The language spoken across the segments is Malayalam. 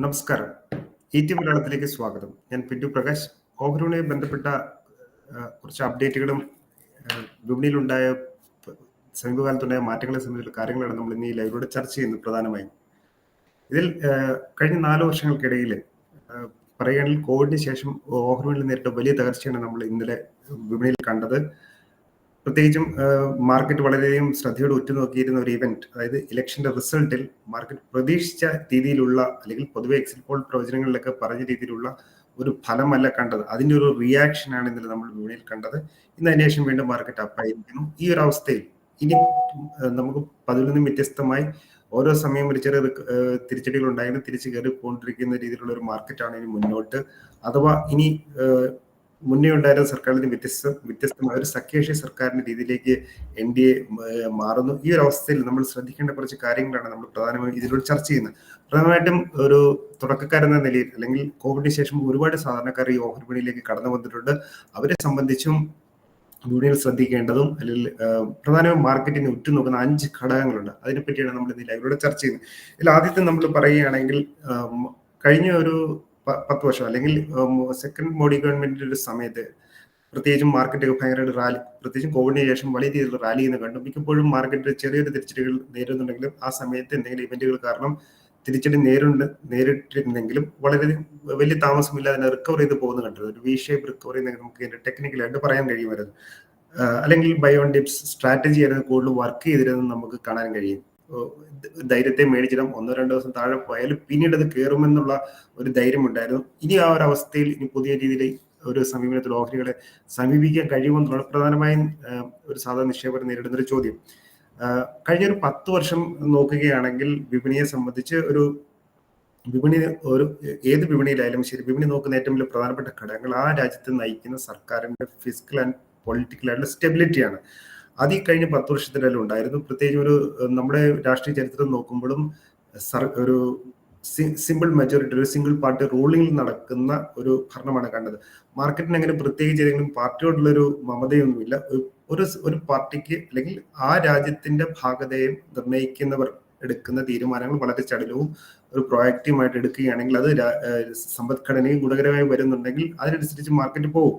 നമസ്കാരം. ഇ ടി മലയാളത്തിലേക്ക് സ്വാഗതം. ഞാൻ പിന്റു പ്രകാശ്. ഓഹരിയുമായി ബന്ധപ്പെട്ട കുറച്ച് അപ്ഡേറ്റുകളും വിപണിയിലുണ്ടായ സമീപകാലത്തുണ്ടായ മാറ്റങ്ങളെ സംബന്ധിച്ചുള്ള കാര്യങ്ങളാണ് നമ്മൾ ഇന്ന് ഈ ലൈവിലൂടെ ചർച്ച ചെയ്യുന്നത് പ്രധാനമായും. ഇതിൽ കഴിഞ്ഞ നാല് വർഷങ്ങൾക്കിടയിൽ പറയുകയാണെങ്കിൽ കോവിഡിന് ശേഷം ഓഹരിയിൽ നേരിട്ട വലിയ തകർച്ചയാണ് നമ്മൾ ഇന്നലെ വിപണിയിൽ കണ്ടത്. പ്രത്യേകിച്ചും മാർക്കറ്റ് വളരെയധികം ശ്രദ്ധയോടെ ഉറ്റുനോക്കിയിരുന്ന ഒരു ഇവന്റ് അതായത് ഇലക്ഷന്റെ റിസൾട്ടിൽ മാർക്കറ്റ് പ്രതീക്ഷിച്ച രീതിയിലുള്ള അല്ലെങ്കിൽ പൊതുവെ എക്സിറ്റ് പോൾ പ്രവചനങ്ങളിലൊക്കെ പറഞ്ഞ രീതിയിലുള്ള ഒരു ഫലമല്ല കണ്ടത്. അതിന്റെ ഒരു റിയാക്ഷൻ ആണ് ഇന്നലെ നമ്മൾ വിപണിയിൽ കണ്ടത്. ഇന്ന് അതിനുശേഷം വീണ്ടും മാർക്കറ്റ് അപ്പായിരിക്കുന്നു ഈ ഒരു അവസ്ഥയിൽ ഇനി നമുക്ക് പതിൽ നിന്നും വ്യത്യസ്തമായി ഓരോ സമയം ഒരു ചെറിയ തിരിച്ചടികൾ ഉണ്ടായിരുന്നു. തിരിച്ചു കയറി പോണ്ടിരിക്കുന്ന രീതിയിലുള്ള ഒരു മാർക്കറ്റാണ് ഇനി മുന്നോട്ട്. അഥവാ ഇനി മുന്നേ ഉണ്ടായിരുന്ന സർക്കാരിൽ നിന്ന് വ്യത്യസ്ത വ്യത്യസ്തമായ ഒരു സഖ്യേഷ്യ സർക്കാരിന്റെ രീതിയിലേക്ക് എൻ ഡി എ മാറുന്നു. ഈ ഒരു അവസ്ഥയിൽ നമ്മൾ ശ്രദ്ധിക്കേണ്ട കുറച്ച് കാര്യങ്ങളാണ് നമ്മൾ പ്രധാനമായും ഇതിലൂടെ ചർച്ച ചെയ്യുന്നത്. പ്രധാനമായിട്ടും ഒരു തുടക്കക്കാരെന്ന നിലയിൽ അല്ലെങ്കിൽ കോവിഡിന് ശേഷം ഒരുപാട് സാധാരണക്കാർ ഈ ഓഹരി വിപണിയിലേക്ക് കടന്നു വന്നിട്ടുണ്ട്. അവരെ സംബന്ധിച്ചും വിപണിയിൽ ശ്രദ്ധിക്കേണ്ടതും അല്ലെങ്കിൽ പ്രധാനമായും മാർക്കറ്റിനെ ഉറ്റുനോക്കുന്ന അഞ്ച് ഘടകങ്ങളുണ്ട്. അതിനെപ്പറ്റിയാണ് നമ്മൾ ഇന്ന് ലൈവിലൂടെ ചർച്ച ചെയ്യുന്നത്. ഇതിൽ ആദ്യത്തെ നമ്മൾ പറയുകയാണെങ്കിൽ കഴിഞ്ഞ ഒരു പത്ത് വർഷം. അല്ലെങ്കിൽ സെക്കൻഡ് മോഡി ഗവൺമെന്റിന്റെ ഒരു സമയത്ത് പ്രത്യേകിച്ചും മാർക്കറ്റ് ഭയങ്കരമായിട്ട് റാലി പ്രത്യേകിച്ചും കോവിഡിന് ശേഷം വലിയ രീതിയിൽ റാലി ചെയ്യുന്ന കണ്ടു. മിക്കപ്പോഴും മാർക്കറ്റിൽ ചെറിയൊരു തിരിച്ചടികൾ നേരിടുന്നുണ്ടെങ്കിലും ആ സമയത്ത് എന്തെങ്കിലും ഇവന്റുകൾ കാരണം തിരിച്ചടി നേരിട്ട് നേരിട്ടിരുന്നെങ്കിലും വളരെ വലിയ താമസമില്ലാതെ തന്നെ റിക്കവർ ചെയ്ത് പോകുന്ന കണ്ടത്. ഒരു വി ഷേപ്പ് ചെയ്യുന്ന നമുക്ക് ഇതിന്റെ ടെക്നിക്കലായിട്ട് പറയാൻ കഴിയുമായിരുന്നു അല്ലെങ്കിൽ ബയോൺ ഡിപ്സ് സ്ട്രാറ്റജി ആയിരുന്നു കൂടുതൽ വർക്ക് ചെയ്തിരുന്നത് നമുക്ക് കാണാൻ കഴിയും. ധൈര്യത്തെ മേടിച്ചിടാം. ഒന്നോ രണ്ടോ ദിവസം താഴെ പോയാലും പിന്നീട് അത് കയറുമെന്നുള്ള ഒരു ധൈര്യം ഉണ്ടായിരുന്നു ഇനി ആ ഒരു അവസ്ഥയിൽ ഇനി പുതിയ രീതിയിൽ ഒരു സമീപനത്തിൽ ഓഹരികളെ സമീപിക്കാൻ കഴിയുമെന്നുള്ള പ്രധാനമായും ഒരു സാധാരണ നിക്ഷേപകർ നേരിടുന്ന ഒരു ചോദ്യം. കഴിഞ്ഞ ഒരു പത്ത് വർഷം നോക്കുകയാണെങ്കിൽ വിപണിയെ സംബന്ധിച്ച് ഒരു വിപണി ഒരു ഏത് വിപണിയിലായാലും ശരി വിപണി നോക്കുന്ന ഏറ്റവും വലിയ പ്രധാനപ്പെട്ട ഘടകങ്ങൾ ആ രാജ്യത്തെ നയിക്കുന്ന സർക്കാരിന്റെ ഫിസിക്കൽ ആൻഡ് പൊളിറ്റിക്കൽ ആയിട്ടുള്ള സ്റ്റെബിലിറ്റിയാണ് അത് ഈ കഴിഞ്ഞ പത്ത് വർഷത്തിനെല്ലാം ഉണ്ടായിരുന്നു. പ്രത്യേകിച്ച് ഒരു നമ്മുടെ രാഷ്ട്രീയ ചരിത്രം നോക്കുമ്പോഴും സർ ഒരു സിമ്പിൾ മെജോറിറ്റി ഒരു സിംഗിൾ പാർട്ടി റൂളിംഗിൽ നടക്കുന്ന ഒരു ഭരണമാണ് കണ്ടത്. മാർക്കറ്റിന് അങ്ങനെ പ്രത്യേകിച്ച് ഏതെങ്കിലും പാർട്ടിയോടുള്ളൊരു മമതയൊന്നുമില്ല. ഒരു- ഒരു പാർട്ടിക്ക് അല്ലെങ്കിൽ ആ രാജ്യത്തിന്റെ ഭാഗതയെ നിർണയിക്കുന്നവർ എടുക്കുന്ന തീരുമാനങ്ങൾ വളരെ ചടുലവും ഒരു പ്രൊയാക്റ്റീവായിട്ട് എടുക്കുകയാണെങ്കിൽ അത് സമ്പദ്ഘടനയും ഗുണകരമായി വരുന്നുണ്ടെങ്കിൽ അതിനനുസരിച്ച് മാർക്കറ്റ് പോകും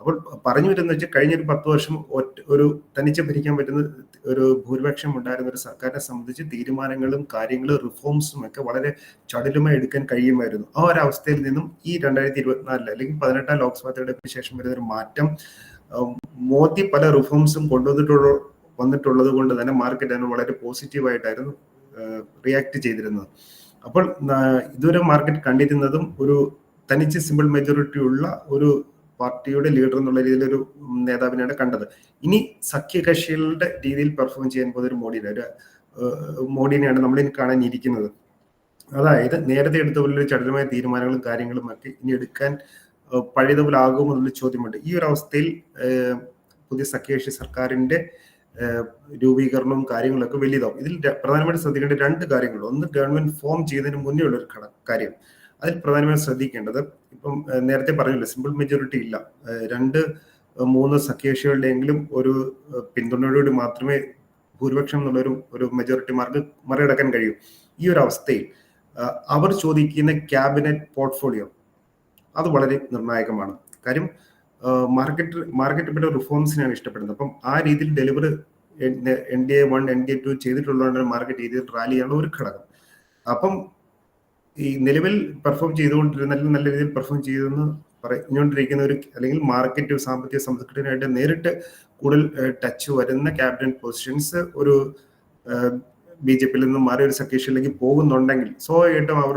അപ്പോൾ പറഞ്ഞു വരുന്നത് വെച്ചാൽ കഴിഞ്ഞ ഒരു പത്ത് വർഷം ഒറ്റ ഒരു തനിച്ച് ഭരിക്കാൻ പറ്റുന്ന ഒരു ഭൂരിപക്ഷം ഉണ്ടായിരുന്ന ഒരു സർക്കാരിനെ സംബന്ധിച്ച് തീരുമാനങ്ങളും കാര്യങ്ങളും റിഫോംസും ഒക്കെ വളരെ ചടുലമായി എടുക്കാൻ കഴിയുമായിരുന്നു. ആ ഒരു അവസ്ഥയിൽ നിന്നും ഈ രണ്ടായിരത്തി ഇരുപത്തിനാലിൽ അല്ലെങ്കിൽ പതിനെട്ടാം ലോക്സഭാ തെരഞ്ഞെടുപ്പിന് ശേഷം വരുന്ന ഒരു മാറ്റം മോദി പല റിഫോംസും കൊണ്ടുവന്നിട്ടുള്ള വന്നിട്ടുള്ളത് കൊണ്ട് തന്നെ മാർക്കറ്റ് അതിന് വളരെ പോസിറ്റീവായിട്ടായിരുന്നു റിയാക്ട് ചെയ്തിരുന്നത്. അപ്പോൾ ഇതുവരെ മാർക്കറ്റ് കണ്ടിരുന്നതും ഒരു തനിച്ച് സിമ്പിൾ മെജോറിറ്റി ഉള്ള ഒരു പാർട്ടിയുടെ ലീഡർ എന്നുള്ള രീതിയിൽ ഒരു നേതാവിനെയാണ് കണ്ടത്. ഇനി സഖ്യകക്ഷികളുടെ രീതിയിൽ പെർഫോം ചെയ്യാൻ പോകുന്ന ഒരു മോഡിനെ ഒരു മോഡിനെയാണ് കാണാൻ ഇരിക്കുന്നത് അതായത് നേരത്തെ എടുത്ത പോലെ ചടുലമായ തീരുമാനങ്ങളും കാര്യങ്ങളും ഒക്കെ ഇനി എടുക്കാൻ പഴയതുപോലെ ആകുമോ എന്നുള്ള ചോദ്യമുണ്ട്. ഈ ഒരു അവസ്ഥയിൽ പുതിയ സഖ്യകക്ഷി സർക്കാരിന്റെ രൂപീകരണവും കാര്യങ്ങളൊക്കെ വലിയതാവും. ഇതിൽ പ്രധാനമായിട്ടും ശ്രദ്ധിക്കേണ്ട രണ്ട് കാര്യങ്ങൾ ഒന്ന് ഗവൺമെന്റ് ഫോം ചെയ്യുന്നതിന് മുന്നേ ഉള്ള ഒരു കാര്യം. അതിൽ പ്രധാനമായും ശ്രദ്ധിക്കേണ്ടത് ഇപ്പം നേരത്തെ പറഞ്ഞില്ല സിമ്പിൾ മെജോറിറ്റി ഇല്ല. രണ്ട് മൂന്ന് സഖ്യകക്ഷികളുടെയെങ്കിലും ഒരു പിന്തുണയോടുകൂടി മാത്രമേ ഭൂരിപക്ഷം എന്നുള്ളൊരു ഒരു മെജോറിറ്റി മാർക്ക് മറികടക്കാൻ കഴിയൂ. ഈ ഒരു അവസ്ഥയിൽ അവർ ചോദിക്കുന്ന ക്യാബിനറ്റ് പോർട്ട്ഫോളിയോ അത് വളരെ നിർണായകമാണ്. കാര്യം മാർക്കറ്റ് മാർക്കറ്റ് ഇപ്പോൾ റിഫോംസിനാണ് ഇഷ്ടപ്പെടുന്നത്. അപ്പം ആ രീതിയിൽ delivery N D A one N D A two ചെയ്തിട്ടുള്ളതുകൊണ്ട് market രീതിയിൽ റാലിയാണ് ഒരു ഘടകം. അപ്പം ഈ നിലവിൽ പെർഫോം ചെയ്തുകൊണ്ടിരുന്ന നല്ല രീതിയിൽ പെർഫോം ചെയ്തെന്ന് പറഞ്ഞുകൊണ്ടിരിക്കുന്ന ഒരു അല്ലെങ്കിൽ മാർക്കറ്റ് സാമ്പത്തിക സംസ്കൃതിനായിട്ട് നേരിട്ട് കൂടുതൽ ടച്ച് വരുന്ന ക്യാബിനറ്റ് പൊസിഷൻസ് ഒരു ബി ജെ പിയിൽ നിന്ന് മാറി ഒരു സഖ്യത്തിലേക്ക് പോകുന്നുണ്ടെങ്കിൽ സ്വാഭാവികമായിട്ടും അവർ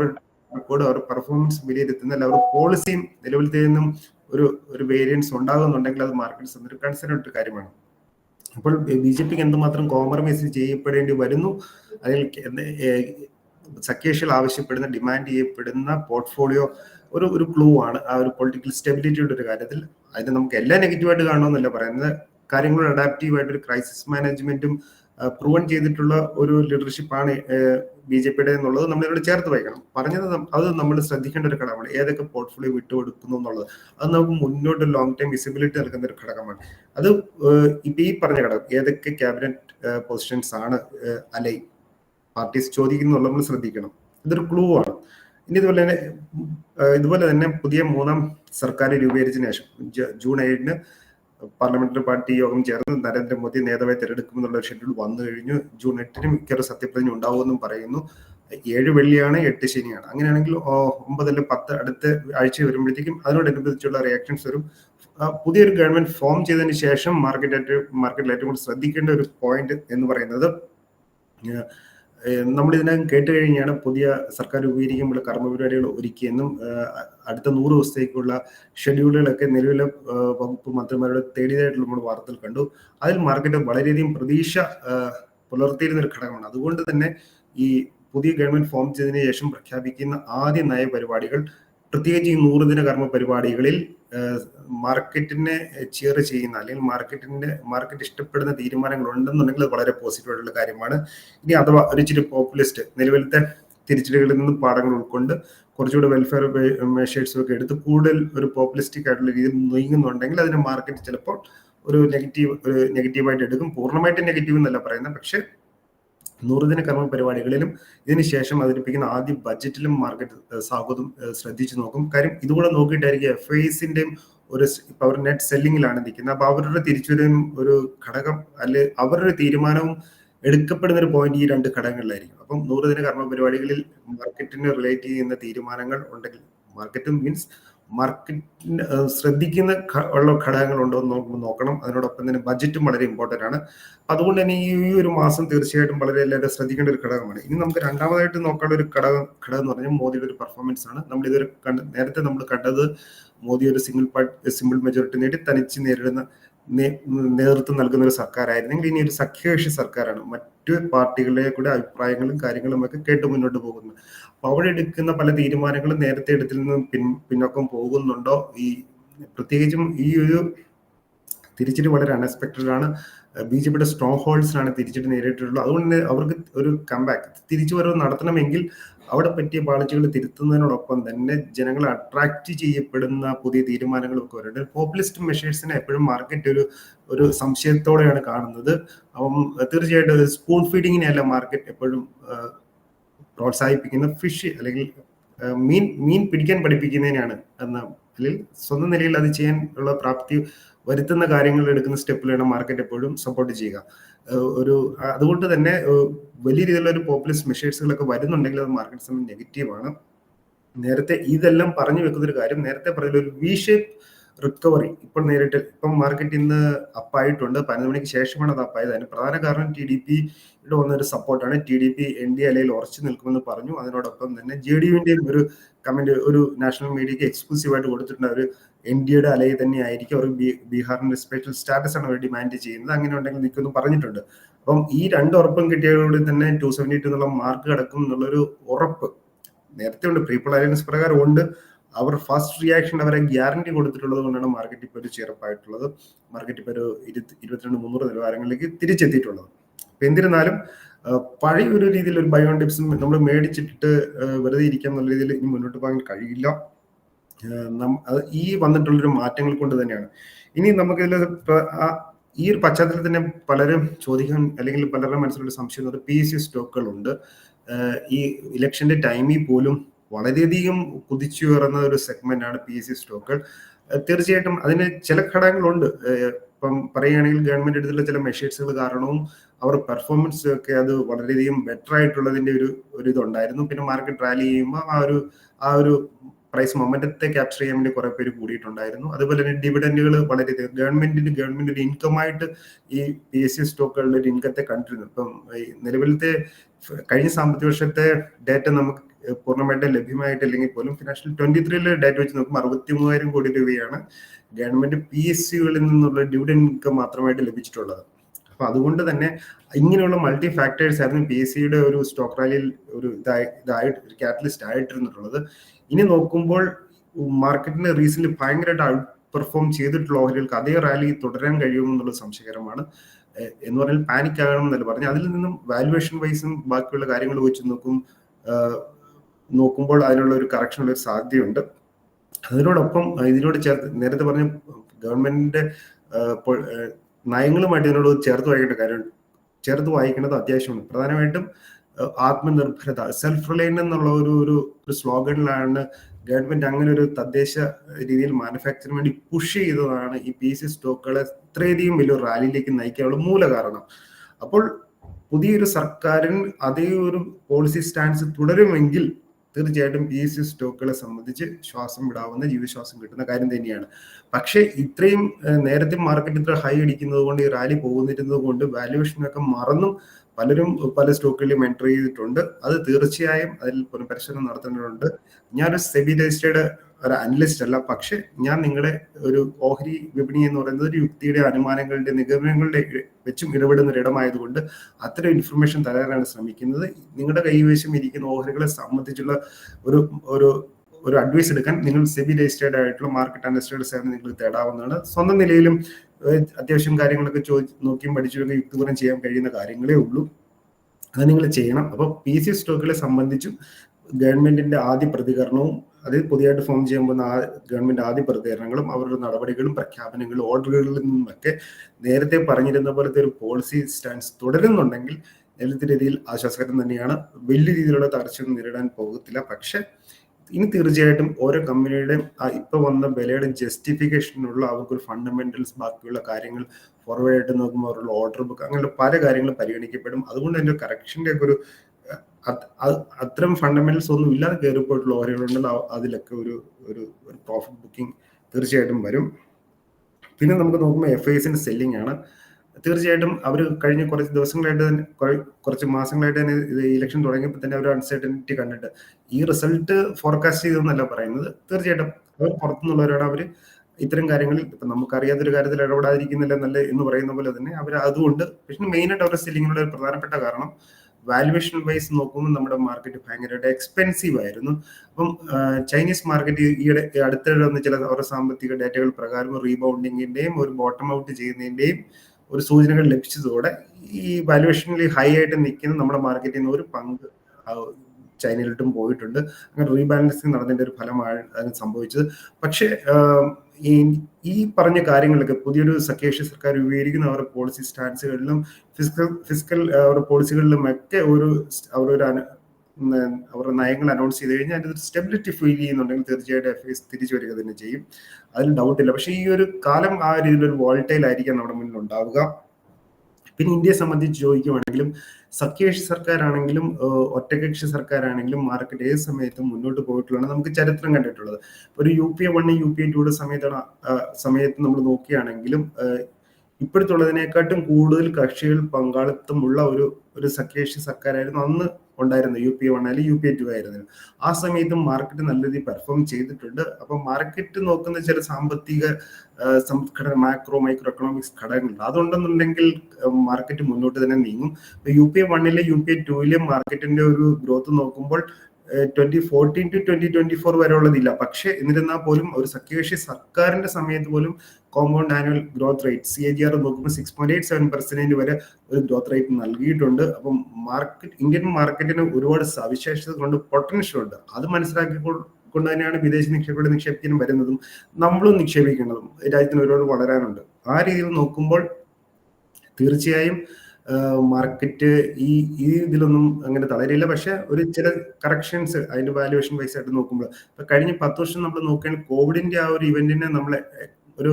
റെക്കോർഡ് അവർ പെർഫോമൻസ് വിലയിരുത്തുന്ന അല്ല അവർ പോളിസിയും നിലവിലത്തെ നിന്നും ഒരു ഒരു വേരിയൻസ് ഉണ്ടാകുന്നുണ്ടെങ്കിൽ അത് മാർക്കറ്റ് സംബന്ധിച്ച് കൺസിഡർ ഒരു കാര്യമാണ്. അപ്പോൾ ബി ജെ പിക്ക് എന്തുമാത്രം കോംപ്രമൈസ് ചെയ്യപ്പെടേണ്ടി വരുന്നു? അതിൽ സഖ്യകക്ഷികൾ ആവശ്യപ്പെടുന്ന ഡിമാൻഡ് ചെയ്യപ്പെടുന്ന പോർട്ട്ഫോളിയോ ഒരു ഒരു ക്ലൂ ആണ് ആ ഒരു പൊളിറ്റിക്കൽ സ്റ്റെബിലിറ്റിയുടെ ഒരു കാര്യത്തിൽ. അതിന് നമുക്ക് എല്ലാം നെഗറ്റീവായിട്ട് കാണണമെന്നല്ല പറയുന്നത്. കാര്യങ്ങൾ അഡാപ്റ്റീവ് ആയിട്ട് ഒരു ക്രൈസിസ് മാനേജ്മെന്റും പ്രൂവൺ ചെയ്തിട്ടുള്ള ഒരു ലീഡർഷിപ്പ് ആണ് ബി ജെ പിയുടെ എന്നുള്ളത് നമ്മൾ ഇവിടെ ചേർത്ത് വയ്ക്കണം. പറഞ്ഞത് അത് നമ്മൾ ശ്രദ്ധിക്കേണ്ട ഒരു ഘടകമാണ്. ഏതൊക്കെ പോർട്ട്ഫോളിയോ വിട്ടുകൊടുക്കുന്നു എന്നുള്ളത്. അത് നമുക്ക് മുന്നോട്ട് ലോങ് ടൈം വിസിബിലിറ്റി നൽകുന്ന ഒരു ഘടകമാണ്. അത് ഇപ്പൊ ഈ പറഞ്ഞ ഘടകം ഏതൊക്കെ ക്യാബിനറ്റ് പൊസിഷൻസ് ആണ് അല്ലെ പാർട്ടീസ് ചോദിക്കുന്നുള്ള നമ്മൾ ശ്രദ്ധിക്കണം. ഇതൊരു ക്ലൂ ആണ്. ഇനി ഇതുപോലെ തന്നെ ഇതുപോലെ തന്നെ പുതിയ മൂന്നാം സർക്കാർ രൂപീകരിച്ചതിന് ശേഷം ജൂൺ ഏഴിന് പാർലമെന്ററി പാർട്ടി യോഗം ചേർന്ന് നരേന്ദ്രമോദി നേതാവായി തിരഞ്ഞെടുക്കുമെന്നുള്ള ഷെഡ്യൂൾ വന്നു കഴിഞ്ഞു. ജൂൺ എട്ടിന് മിക്കവാറും സത്യപ്രതിജ്ഞ ഉണ്ടാവുമെന്നും പറയുന്നു. ഏഴ് വെള്ളിയാണ് എട്ട് ശനിയാണ്. അങ്ങനെയാണെങ്കിൽ ഒമ്പത് അല്ലെ പത്ത് അടുത്ത ആഴ്ച വരുമ്പോഴത്തേക്കും അതിനോടനുബന്ധിച്ചുള്ള റിയാക്ഷൻസ് വരും. പുതിയൊരു ഗവൺമെന്റ് ഫോം ചെയ്തതിന് ശേഷം മാർക്കറ്റ് മാർക്കറ്റിൽ ഏറ്റവും കൂടുതൽ ശ്രദ്ധിക്കേണ്ട ഒരു പോയിന്റ് എന്ന് പറയുന്നത് നമ്മൾ കേട്ട് കഴിഞ്ഞാണ് പുതിയ സർക്കാർ രൂപീകരിക്കുമ്പോൾ കർമ്മപരിപാടികൾ ഒരുക്കിയെന്നും അടുത്ത നൂറ് ദിവസത്തേക്കുള്ള ഷെഡ്യൂളുകളൊക്കെ നിലവിലെ വകുപ്പ് മന്ത്രിമാരുടെ തേടിയതായിട്ടുള്ള നമ്മൾ വാർത്തകൾ കണ്ടു. അതിൽ മാർക്കറ്റ് വളരെയധികം പ്രതീക്ഷ പുലർത്തിയിരുന്ന ഒരു ഘടകമാണ്. അതുകൊണ്ട് തന്നെ ഈ പുതിയ ഗവൺമെന്റ് ഫോം ചെയ്തതിനു ശേഷം പ്രഖ്യാപിക്കുന്ന ആദ്യ നയപരിപാടികൾ പ്രത്യേകിച്ച് ഈ നൂറ് ദിന കർമ്മ പരിപാടികളിൽ മാർക്കറ്റിനെ ചിയർ ചെയ്യുന്ന അല്ലെങ്കിൽ മാർക്കറ്റിന്റെ മാർക്കറ്റ് ഇഷ്ടപ്പെടുന്ന തീരുമാനങ്ങൾ ഉണ്ടെന്നുണ്ടെങ്കിൽ അത് വളരെ പോസിറ്റീവ് ആയിട്ടുള്ള കാര്യമാണ്. ഇനി അഥവാ ഒരു ഇച്ചിരി പോപ്പുലിസ്റ്റ് നിലവിലത്തെ തിരിച്ചടികളിൽ നിന്നും പാഠങ്ങൾ ഉൾക്കൊണ്ട് കുറച്ചുകൂടി വെൽഫെയർ മെഷേഴ്സും ഒക്കെ എടുത്ത് കൂടുതൽ ഒരു പോപ്പുലിസ്റ്റിക് ആയിട്ടുള്ള രീതിയിൽ നീങ്ങുന്നുണ്ടെങ്കിൽ അതിന് മാർക്കറ്റ് ചിലപ്പോൾ ഒരു നെഗറ്റീവ് ഒരു നെഗറ്റീവായിട്ട് എടുക്കും. പൂർണമായിട്ട് നെഗറ്റീവ് എന്നല്ല പറയുന്നത്. പക്ഷെ നൂറുദിന കർമ്മ പരിപാടികളിലും ഇതിനുശേഷം അവതരിപ്പിക്കുന്ന ആദ്യ ബജറ്റിലും മാർക്കറ്റ് സാഹോദം ശ്രദ്ധിച്ചു നോക്കും. കാര്യം ഇതുകൂടെ നോക്കിയിട്ടായിരിക്കും എഫ് ഐസിന്റെയും ഒരു ഇപ്പൊ അവർ നെറ്റ് സെല്ലിങ്ങിലാണ് നിൽക്കുന്നത്. അപ്പൊ അവരുടെ തിരിച്ചുവരും ഒരു ഘടകം അല്ലെ അവരുടെ തീരുമാനവും എടുക്കപ്പെടുന്ന ഒരു പോയിന്റ് ഈ രണ്ട് ഘടകങ്ങളിലായിരിക്കും. അപ്പം നൂറുദിന കർമ്മ പരിപാടികളിൽ മാർക്കറ്റിന് റിലേറ്റ് ചെയ്യുന്ന തീരുമാനങ്ങൾ ഉണ്ടെങ്കിൽ മാർക്കറ്റ് മീൻസ് മാർക്കറ്റിന് ശ്രദ്ധിക്കുന്ന ഉള്ള ഘടകങ്ങളുണ്ടോ എന്ന് നോക്കണം. അതിനോടൊപ്പം തന്നെ ബജറ്റും വളരെ ഇമ്പോർട്ടന്റ് ആണ്. അതുകൊണ്ട് തന്നെ ഈ ഒരു മാസം തീർച്ചയായിട്ടും വളരെ എല്ലാവരും ശ്രദ്ധിക്കേണ്ട ഒരു ഘടകമാണ്. ഇനി നമുക്ക് രണ്ടാമതായിട്ട് നോക്കേണ്ട ഒരു ഘടകം ഘടകം എന്ന് പറഞ്ഞാൽ മോദിയുടെ ഒരു പെർഫോമൻസ് ആണ്. നമ്മൾ ഇതൊരു നേരത്തെ നമ്മൾ കണ്ടത് മോദി ഒരു സിംഗിൾ പാർട്ടി സിമ്പിൾ മെജോറിറ്റി നേടി തനിച്ച് നേരിടുന്ന നേതൃത്വം നൽകുന്ന ഒരു സർക്കാരായിരുന്നെങ്കിൽ ഇനി ഒരു സഖ്യകക്ഷി സർക്കാരാണ്. മറ്റു പാർട്ടികളുടെ കൂടെ അഭിപ്രായങ്ങളും കാര്യങ്ങളും ഒക്കെ കേട്ട് മുന്നോട്ട് പോകുന്നത് അപ്പൊ അവിടെ എടുക്കുന്ന പല തീരുമാനങ്ങളും നേരത്തെ എടുത്തിൽ നിന്ന് പിൻ പിന്നോക്കം പോകുന്നുണ്ടോ? ഈ പ്രത്യേകിച്ചും ഈ ഒരു തിരിച്ചിട്ട് വളരെ അൺഎക്സ്പെക്റ്റഡ് ആണ്. ബി ജെ പിയുടെ സ്ട്രോങ് ഹോൾഡ്സിനാണ് തിരിച്ചിട്ട് നേരിട്ടിട്ടുള്ളത്. അതുകൊണ്ട് അവർക്ക് ഒരു കംബാക്ക് തിരിച്ചു വരവ് നടത്തണമെങ്കിൽ അവിടെ പറ്റിയ പാളിച്ചകൾ തിരുത്തുന്നതിനോടൊപ്പം തന്നെ ജനങ്ങളെ അട്രാക്റ്റ് ചെയ്യപ്പെടുന്ന പുതിയ തീരുമാനങ്ങളൊക്കെ വരുന്നുണ്ട്. പോപ്പുലിസ്റ്റ് മെഷേഴ്സിനെ എപ്പോഴും മാർക്കറ്റ് ഒരു ഒരു സംശയത്തോടെയാണ് കാണുന്നത്. അപ്പം തീർച്ചയായിട്ടും സ്പൂൺ ഫീഡിങ്ങിനെയല്ല മാർക്കറ്റ് എപ്പോഴും പ്രോത്സാഹിപ്പിക്കുന്ന. ഫിഷ് അല്ലെങ്കിൽ മീൻ മീൻ പിടിക്കാൻ പഠിപ്പിക്കുന്നതിനാണ് എന്ന അല്ലെങ്കിൽ സ്വന്തം നിലയിൽ അത് ചെയ്യാൻ ഉള്ള പ്രാപ്തി വരുത്തുന്ന കാര്യങ്ങൾ എടുക്കുന്ന സ്റ്റെപ്പിലാണ് മാർക്കറ്റ് എപ്പോഴും സപ്പോർട്ട് ചെയ്യുക. ഒരു അതുകൊണ്ട് തന്നെ വലിയ രീതിയിലുള്ള ഒരു പോപ്പുലസ് മെഷേഴ്സുകളൊക്കെ വരുന്നുണ്ടെങ്കിൽ അത് മാർക്കറ്റ് സമയം നെഗറ്റീവാണ് നേരത്തെ ഇതെല്ലാം പറഞ്ഞു വെക്കുന്ന ഒരു കാര്യം നേരത്തെ പറഞ്ഞ ഒരു വി ഷേപ്പ് റിക്കവറി ഇപ്പോൾ നേരിട്ട് ഇപ്പം മാർക്കറ്റ് ഇന്ന് അപ്പായിട്ടുണ്ട് പതിനൊന്ന് മണിക്ക് ശേഷമാണ് അത് അപ്പായത് അതിന് പ്രധാന കാരണം ടി ഡി പിയുടെ വന്ന ഒരു സപ്പോർട്ടാണ്. T D P N D അലയിൽ ഉറച്ചു നിൽക്കുമെന്ന് പറഞ്ഞു. അതിനോടൊപ്പം തന്നെ ജെ ഡി യുവിന്റെയും ഒരു കമന്റ് ഒരു നാഷണൽ മീഡിയക്ക് എക്സ്ക്ലൂസീവ് ആയിട്ട് കൊടുത്തിട്ടുണ്ട്. ഒരു എൻ ഡി എയുടെ അലയിൽ തന്നെ ആയിരിക്കും അവർ ബീഹാറിന്റെ സ്പെഷ്യൽ സ്റ്റാറ്റസ് ആണ് അവർ ഡിമാൻഡ് ചെയ്യുന്നത്. അങ്ങനെ ഉണ്ടെങ്കിൽ നിൽക്കുമെന്ന് പറഞ്ഞിട്ടുണ്ട്. അപ്പം ഈ രണ്ട് ഉറപ്പും കിട്ടിയതോടെ തന്നെ ടു സെവന്റി ടു എന്നുള്ള മാർക്ക് കിടക്കും എന്നുള്ളൊരു ഉറപ്പ് നേരത്തെ ഉണ്ട്. പ്രീപ്പിൾ അലയൻസ് പ്രകാരം ഉണ്ട്. അവർ ഫസ്റ്റ് റിയാക്ഷൻ അവരെ ഗ്യാരണ്ടി കൊടുത്തിട്ടുള്ളത് കൊണ്ടാണ് മാർക്കറ്റ് ഇപ്പോൾ ഒരു ചെറുപ്പായിട്ടുള്ളത്. മാർക്കറ്റ് ഇപ്പോൾ ഒരു ഇരുപത്തി ഇരുപത്തിരണ്ട് മുന്നൂറ് നിലവാരങ്ങളിലേക്ക് തിരിച്ചെത്തിയിട്ടുള്ളത്. എന്നിരുന്നാലും പഴയ ഒരു രീതിയിൽ ഒരു ബയോൺ ടിപ്സും നമ്മൾ മേടിച്ചിട്ട് വെറുതെ ഇരിക്കാൻ എന്നുള്ള രീതിയിൽ ഇനി മുന്നോട്ട് പോകാൻ കഴിയില്ല. ഈ വന്നിട്ടുള്ളൊരു മാറ്റങ്ങൾ കൊണ്ട് തന്നെയാണ്. ഇനി നമുക്ക് നമുക്കിതിൽ ഈ ഒരു പശ്ചാത്തലത്തിൽ തന്നെ പലരും ചോദിക്കാൻ അല്ലെങ്കിൽ പലരുടെ മനസ്സിലുള്ള സംശയം എന്ന് പി എസ് സി സ്റ്റോക്കുകളുണ്ട്. ഈ ഇലക്ഷന്റെ ടൈമിൽ പോലും വളരെയധികം കുതിച്ചുയർന്ന ഒരു സെഗ്മെന്റ് ആണ് പി എസ് സി സ്റ്റോക്കുകൾ. തീർച്ചയായിട്ടും അതിന് ചില ഘടകങ്ങളുണ്ട്. ഇപ്പം പറയുകയാണെങ്കിൽ ഗവൺമെന്റ് എടുത്തുള്ള ചില മെഷേഴ്സുകൾ കാരണവും അവർ പെർഫോമൻസ് ഒക്കെ അത് വളരെയധികം ബെറ്റർ ആയിട്ടുള്ളതിന്റെ ഒരു ഒരു ഇതുണ്ടായിരുന്നു. പിന്നെ മാർക്കറ്റ് റാലി ചെയ്യുമ്പോൾ ആ ഒരു ആ ഒരു പ്രൈസ് മൊമെന്റത്തെ ക്യാപ്ചർ ചെയ്യാൻ വേണ്ടി കുറെ പേര് കൂടിയിട്ടുണ്ടായിരുന്നു. അതുപോലെ തന്നെ ഡിവിഡൻഡുകൾ വളരെ ഗവൺമെന്റിന് ഗവൺമെന്റ് ഒരു ഇൻകമായിട്ട് ഈ പി എസ് സി സ്റ്റോക്കുകളുടെ ഒരു ഇൻകത്തെ കണ്ടിരുന്നു. ഇപ്പം നിലവിലത്തെ കഴിഞ്ഞ സാമ്പത്തിക വർഷത്തെ ഡേറ്റ നമുക്ക് പൂർണമായിട്ട് ലഭ്യമായിട്ടില്ലെങ്കിൽ പോലും ഫിനാൻഷ്യൽ ട്വന്റി ത്രീയിലെ ഡേറ്റ് വെച്ച് നോക്കുമ്പോൾ അറുപത്തി മൂവായിരം കോടി രൂപയാണ് ഗവൺമെന്റ് പി എസ് സികളിൽ നിന്നുള്ള ഡിവിഡൻ ഇൻകം മാത്രമായിട്ട് ലഭിച്ചിട്ടുള്ളത്. അപ്പൊ അതുകൊണ്ട് തന്നെ ഇങ്ങനെയുള്ള മൾട്ടി ഫാക്ടേഴ്സ് ആയിരുന്നു പി എസ് സിയുടെ ഒരു സ്റ്റോക്ക് റാലിയിൽ ഒരു ഇതായി ഇതായിട്ട് ഒരു കാറ്റലിസ്റ്റ് ആയിട്ടിരുന്നിട്ടുള്ളത്. ഇനി നോക്കുമ്പോൾ മാർക്കറ്റിന് റീസെന്റ് ഭയങ്കരമായിട്ട് ഔട്ട് പെർഫോം ചെയ്തിട്ടുള്ള ഓഹരികൾക്ക് അതേ റാലി തുടരാൻ കഴിയുമെന്നുള്ളത് സംശയകരമാണ്. എന്ന് പറഞ്ഞാൽ പാനിക് ആകണം എന്നല്ല പറഞ്ഞു. അതിൽ നിന്നും വാല്യുവേഷൻ വൈസും ബാക്കിയുള്ള കാര്യങ്ങൾ വെച്ച് നോക്കും നോക്കുമ്പോൾ അതിനുള്ള ഒരു കറക്ഷനുള്ള ഒരു സാധ്യതയുണ്ട്. അതിനോടൊപ്പം ഇതിനോട് ചേർത്ത് നേരത്തെ പറഞ്ഞ ഗവൺമെന്റിന്റെ നയങ്ങളുമായിട്ട് ഇതിനോട് ചേർത്ത് വായിക്കേണ്ട കാര്യം ചേർത്ത് വായിക്കേണ്ടത് അത്യാവശ്യമാണ്. പ്രധാനമായിട്ടും ആത്മനിർഭരത സെൽഫ് റിലയൻ എന്നുള്ള ഒരു ഒരു സ്ലോഗനിലാണ് ഗവൺമെന്റ് അങ്ങനെ ഒരു തദ്ദേശ രീതിയിൽ മാനുഫാക്ചറിന് വേണ്ടി പുഷ് ചെയ്തതാണ് ഈ പി സി സ്റ്റോക്കുകളെ ഇത്രയധികം വലിയ റാലിയിലേക്ക് നയിക്കാനുള്ള മൂല കാരണം. അപ്പോൾ പുതിയൊരു സർക്കാരിന് അതേ ഒരു പോളിസി സ്റ്റാൻസ് തുടരുമെങ്കിൽ തീർച്ചയായിട്ടും പി എസ് സി സ്റ്റോക്കുകളെ സംബന്ധിച്ച് ശ്വാസം വിടാവുന്ന ജീവിശ്വാസം കിട്ടുന്ന കാര്യം തന്നെയാണ്. പക്ഷേ ഇത്രയും നേരത്തെ മാർക്കറ്റ് ഇത്ര ഹൈ അടിക്കുന്നത് കൊണ്ട് ഈ റാലി പോകുന്നിരുന്നത് കൊണ്ട് വാല്യുവേഷനൊക്കെ മറന്നും പലരും പല സ്റ്റോക്കുകളിലും എന്റർ ചെയ്തിട്ടുണ്ട്. അത് തീർച്ചയായും അതിൽ പുനഃപരിശോധന നടത്തേണ്ടതുണ്ട്. ഞാനൊരു സെബി രജിസ്റ്റേഡ് ഒരു അനലിസ്റ്റ് അല്ല. പക്ഷെ ഞാൻ നിങ്ങളുടെ ഒരു ഓഹരി വിപണി എന്ന് പറയുന്നത് ഒരു യുക്തിയുടെ അനുമാനങ്ങളുടെ നിഗമനങ്ങളുടെ വെച്ചും ഇടപെടുന്ന ഒരു ഇടമായതുകൊണ്ട് അത്തരം ഇൻഫർമേഷൻ തരാനാണ് ശ്രമിക്കുന്നത്. നിങ്ങളുടെ കൈവശം ഇരിക്കുന്ന ഓഹരികളെ സംബന്ധിച്ചുള്ള ഒരു ഒരു ഒരു അഡ്വൈസ് എടുക്കാൻ നിങ്ങൾ സെബി രജിസ്റ്റേഡ് ആയിട്ടുള്ള മാർക്കറ്റ് അനലിസ്റ്റുകളുടെ സേവനം നിങ്ങൾ തേടാവുന്നതാണ്. സ്വന്തം നിലയിലും അത്യാവശ്യം കാര്യങ്ങളൊക്കെ ചോദിച്ച് നോക്കിയും പഠിച്ചും യുക്തിപൂർവം ചെയ്യാൻ കഴിയുന്ന കാര്യങ്ങളേ ഉള്ളൂ. അത് നിങ്ങൾ ചെയ്യണം. അപ്പോൾ പി സി സ്റ്റോക്കുകളെ സംബന്ധിച്ചും ഗവൺമെന്റിന്റെ ആദ്യ പ്രതികരണവും അത് പുതിയതായിട്ട് ഫോം ചെയ്യാൻ പോകുന്ന ആ ഗവൺമെന്റ് ആദ്യ പ്രതികരണങ്ങളും അവരുടെ നടപടികളും പ്രഖ്യാപനങ്ങളും ഓർഡറുകളിൽ നിന്നൊക്കെ നേരത്തെ പറഞ്ഞിരുന്ന പോലത്തെ ഒരു പോളിസി സ്റ്റാൻസ് തുടരുന്നുണ്ടെങ്കിൽ നേരത്തെ രീതിയിൽ ആശ്വാസകരം തന്നെയാണ്. വലിയ രീതിയിലുള്ള തകർച്ചയൊന്നും നേരിടാൻ പോകത്തില്ല. പക്ഷെ ഇനി തീർച്ചയായിട്ടും ഓരോ കമ്പനിയുടെയും ഇപ്പൊ വന്ന വിലയുടെ ജസ്റ്റിഫിക്കേഷനുള്ള അവർക്കൊരു ഫണ്ടമെന്റൽസ് ബാക്കിയുള്ള കാര്യങ്ങൾ ഫോർവേഡ് ആയിട്ട് നോക്കുമ്പോൾ അവരുടെ ഓർഡർ ബുക്ക് അങ്ങനെയുള്ള പല കാര്യങ്ങളും പരിഗണിക്കപ്പെടും. അതുകൊണ്ട് തന്നെ കറക്ഷന്റെ ഒക്കെ ഒരു അത്തരം ഫണ്ടമെന്റൽസ് ഒന്നും ഇല്ലാതെ കയറിപ്പോയിട്ടുള്ള ഓഹരികളുണ്ടല്ലോ അതിലൊക്കെ ഒരു ഒരു പ്രോഫിറ്റ് ബുക്കിംഗ് തീർച്ചയായിട്ടും വരും. പിന്നെ നമുക്ക് നോക്കുമ്പോൾ എഫ് ഐസിന്റെ സെല്ലിംഗ് ആണ്. തീർച്ചയായിട്ടും അവർ കഴിഞ്ഞ കുറച്ച് ദിവസങ്ങളായിട്ട് തന്നെ കുറച്ച് മാസങ്ങളായിട്ട് തന്നെ ഇത് ഇലക്ഷൻ തുടങ്ങിയപ്പോൾ തന്നെ അവർ അൺസർട്ടനിറ്റി കണ്ടിട്ട് ഈ റിസൾട്ട് ഫോർകാസ്റ്റ് ചെയ്തെന്നല്ല പറയുന്നത്. തീർച്ചയായിട്ടും അവർ പുറത്തുനിന്നുള്ളവരാണ് അവർ ഇത്തരം കാര്യങ്ങളിൽ ഇപ്പൊ നമുക്കറിയാത്തൊരു കാര്യത്തിൽ ഇടപെടാതിരിക്കുന്നില്ല നല്ല എന്ന് പറയുന്ന പോലെ തന്നെ അവർ അതുകൊണ്ട് പക്ഷെ മെയിനായിട്ട് അവരുടെ സെല്ലിങ്ങിനുള്ള ഒരു പ്രധാനപ്പെട്ട കാരണം വാല്യുവേഷൻ വൈസ് നോക്കുമ്പോൾ നമ്മുടെ മാർക്കറ്റ് ഭയങ്കരമായിട്ട് എക്സ്പെൻസീവ് ആയിരുന്നു. അപ്പം ചൈനീസ് മാർക്കറ്റ് ഈയിടെ അടുത്തിടെ വന്ന ചില അവരുടെ സാമ്പത്തിക ഡാറ്റകൾ പ്രകാരം റീബൗണ്ടിങ്ങിന്റെയും ഒരു ബോട്ടം ഔട്ട് ചെയ്യുന്നതിന്റെയും ഒരു സൂചനകൾ ലഭിച്ചതോടെ ഈ വാലുവേഷനിൽ ഹൈ ആയിട്ട് നിൽക്കുന്ന നമ്മുടെ മാർക്കറ്റിൽ നിന്ന് ഒരു പങ്ക് ചൈനയിലോട്ടും പോയിട്ടുണ്ട്. അങ്ങനെ റീബാലൻസിങ് നടന്നതിന്റെ ഒരു ഫലമാണ് അതിന് സംഭവിച്ചത്. പക്ഷേ ഈ പറഞ്ഞ കാര്യങ്ങളൊക്കെ പുതിയൊരു സഖ്യേഷ്യ സർക്കാർ വിവരിക്കുന്ന അവരുടെ പോളിസി സ്റ്റാൻസുകളിലും ഫിസിക്കൽ ഫിസിക്കൽ അവരുടെ പോളിസികളിലും ഒക്കെ ഒരു അവരൊരു അവരുടെ നയങ്ങൾ അനൗൺസ് ചെയ്ത് കഴിഞ്ഞാൽ അതിന്റെ സ്റ്റെബിലിറ്റി ഫീൽ ചെയ്യുന്നുണ്ടെങ്കിൽ തീർച്ചയായിട്ടും എഫ് ഐസ് തിരിച്ചു വരിക തന്നെ ചെയ്യും. അതിൽ ഡൗട്ടില്ല പക്ഷേ ഈ ഒരു കാലം ആ രീതിയിൽ ഒരു വോൾട്ടൈൽ ആയിരിക്കാം നമ്മുടെ മുന്നിൽ ഉണ്ടാവുക. പിന്നെ ഇന്ത്യയെ സംബന്ധിച്ച് ചോദിക്കുവാണെങ്കിലും സഖ്യകക്ഷി സർക്കാരാണെങ്കിലും ഒറ്റകക്ഷി സർക്കാരാണെങ്കിലും മാർക്കറ്റ് ഏത് സമയത്തും മുന്നോട്ട് പോയിട്ടുള്ളതാണ് നമുക്ക് ചരിത്രം കണ്ടിട്ടുള്ളത്. ഒരു U P A one U P A ടൂടെ സമയത്താണ് സമയത്ത് നമ്മൾ നോക്കുകയാണെങ്കിലും ഇപ്പോഴത്തുള്ളതിനെക്കാട്ടും കൂടുതൽ കക്ഷികൾ പങ്കാളിത്തമുള്ള ഒരു ഒരു സഖ്യകക്ഷി സർക്കാരായിരുന്നു അന്ന് ഉണ്ടായിരുന്നത്. യു പി എ വൺ അല്ലെങ്കിൽ യു പി എ ടു ആയിരുന്നു ആ സമയത്ത് മാർക്കറ്റ് നല്ല രീതിയിൽ പെർഫോം ചെയ്തിട്ടുണ്ട്. അപ്പൊ മാർക്കറ്റ് നോക്കുന്ന ചില സാമ്പത്തിക സംഘടന മാക്രോ മൈക്രോ എക്കണോമിക്സ് ഘടകങ്ങളുണ്ട്. അതുണ്ടെന്നുണ്ടെങ്കിൽ മാർക്കറ്റ് മുന്നോട്ട് തന്നെ നീങ്ങും. യു പി എ വണ്ണിലെ യു പി എ ടുവിലെ മാർക്കറ്റിന്റെ ഒരു ഗ്രോത്ത് നോക്കുമ്പോൾ twenty fourteen to twenty twenty four വരെ ഉള്ളതില്ല പക്ഷേ എന്നിരുന്നാൽ പോലും ഒരു സഖ്യകക്ഷി സർക്കാരിന്റെ സമയത്ത് പോലും compound annual growth rate C A G R നോക്കുമ്പോൾ six point eight seven percentage വരെ ഒരു ഗ്രോത്ത് റേറ്റ് നൽകിയിട്ടുണ്ട്. അപ്പം മാർക്കറ്റ് ഇന്ത്യൻ മാർക്കറ്റിന് ഒരുപാട് സവിശേഷത കൊണ്ട് പൊട്ടൻഷ്യൽ ഉണ്ട്. അത് മനസ്സിലാക്കി കൊണ്ട് തന്നെയാണ് വിദേശ നിക്ഷേപകരുടെ നിക്ഷേപിക്കാനും വരുന്നതും നമ്മളും നിക്ഷേപിക്കുന്നതും രാജ്യത്തിന് ഒരുപാട് വളരാനുണ്ട്. ആ രീതിയിൽ നോക്കുമ്പോൾ തീർച്ചയായും മാർക്കറ്റ് ഈ ഈ ഇതിലൊന്നും അങ്ങനെ തളരില്ല. പക്ഷെ ഒരു ചില കറക്ഷൻസ് അതിന്റെ വാല്യുവേഷൻ വൈസ് ആയിട്ട് നോക്കുമ്പോൾ ഇപ്പൊ കഴിഞ്ഞ പത്ത് വർഷം നമ്മൾ നോക്കുകയാണെങ്കിൽ കോവിഡിന്റെ ആ ഒരു ഇവന്റിനെ നമ്മൾ ഒരു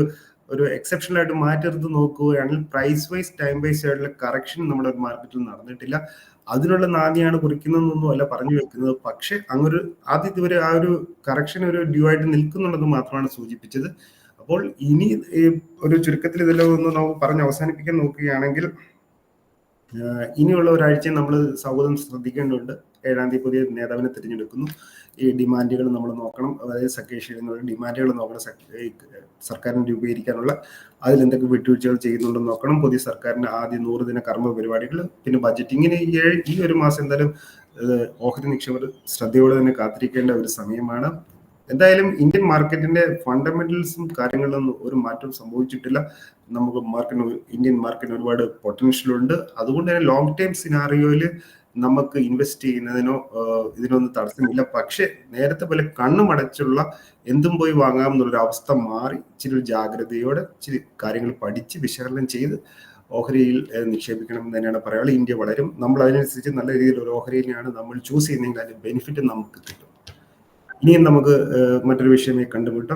ഒരു എക്സെപ്ഷണൽ ആയിട്ട് മാറ്റിയെടുത്ത് നോക്കുകയാണെങ്കിൽ പ്രൈസ് വൈസ് ടൈം വൈസ് ആയിട്ടുള്ള കറക്ഷൻ നമ്മുടെ മാർക്കറ്റിൽ നടന്നിട്ടില്ല. അതിനുള്ള നാദിയാണ് കുറിക്കുന്നതെന്നൊന്നും അല്ല പറഞ്ഞു വെക്കുന്നത്. പക്ഷെ അങ്ങൊരു ആദ്യം ഇതുവരെ ആ ഒരു കറക്ഷൻ ഒരു ഡ്യൂ ആയിട്ട് നിൽക്കുന്നുണ്ടെന്ന് മാത്രമാണ് സൂചിപ്പിച്ചത്. അപ്പോൾ ഇനി ഒരു ചുരുക്കത്തിൽ ഇതെല്ലാം ഒന്ന് നമുക്ക് പറഞ്ഞ് അവസാനിപ്പിക്കാൻ നോക്കുകയാണെങ്കിൽ ഇനിയുള്ള ഒരാഴ്ചയും നമ്മൾ സൗഹൃദം ശ്രദ്ധിക്കേണ്ടതുണ്ട്. ഏഴാം തീയതി പുതിയ നേതാവിനെ തിരഞ്ഞെടുക്കുന്നു. ഈ ഡിമാൻഡുകൾ നമ്മൾ നോക്കണം. അതായത് സഖ്യശീലങ്ങളുടെ ഡിമാൻഡുകൾ നോക്കണം. സർക്കാരിന് രൂപീകരിക്കാനുള്ള അതിൽ എന്തൊക്കെ വിട്ടുവീഴ്ചകൾ ചെയ്യുന്നുണ്ടെന്ന് നോക്കണം. പുതിയ സർക്കാരിന്റെ ആദ്യ നൂറ് ദിന കർമ്മ പരിപാടികൾ പിന്നെ ബജറ്റ് ഇങ്ങനെ ഈ ഒരു മാസം എന്തായാലും ഓഹരി നിക്ഷേപർ ശ്രദ്ധയോടെ തന്നെ കാത്തിരിക്കേണ്ട ഒരു സമയമാണ്. എന്തായാലും ഇന്ത്യൻ മാർക്കറ്റിന്റെ ഫണ്ടമെന്റൽസും കാര്യങ്ങളിലൊന്നും ഒരു മാറ്റം സംഭവിച്ചിട്ടില്ല. നമുക്ക് മാർക്കറ്റിന് ഇന്ത്യൻ മാർക്കറ്റിന് ഒരുപാട് പൊട്ടൻഷ്യൽ ഉണ്ട്. അതുകൊണ്ട് തന്നെ ലോങ് ടൈം സിനാറിയോയിൽ നമുക്ക് ഇൻവെസ്റ്റ് ചെയ്യുന്നതിനോ ഇതിനൊന്നും തടസ്സമില്ല. പക്ഷെ നേരത്തെ പോലെ കണ്ണുമടച്ചുള്ള എന്തും പോയി വാങ്ങാം എന്നുള്ളൊരു അവസ്ഥ മാറി. ഇച്ചിരി ജാഗ്രതയോടെ ഇച്ചിരി കാര്യങ്ങൾ പഠിച്ച് വിശകലനം ചെയ്ത് ഓഹരിയിൽ നിക്ഷേപിക്കണം എന്ന് തന്നെയാണ് പറയാനുള്ളത്. ഇന്ത്യ വളരും. നമ്മൾ അതിനനുസരിച്ച് നല്ല രീതിയിൽ ഒരു ഓഹരിയിലാണ് നമ്മൾ ചൂസ് ചെയ്യുന്നതെങ്കിൽ അതിന്റെ ബെനിഫിറ്റ് നമുക്ക് കിട്ടും. ഇനിയും നമുക്ക് മറ്റൊരു വിഷയമായി കണ്ടുമുട്ടാം.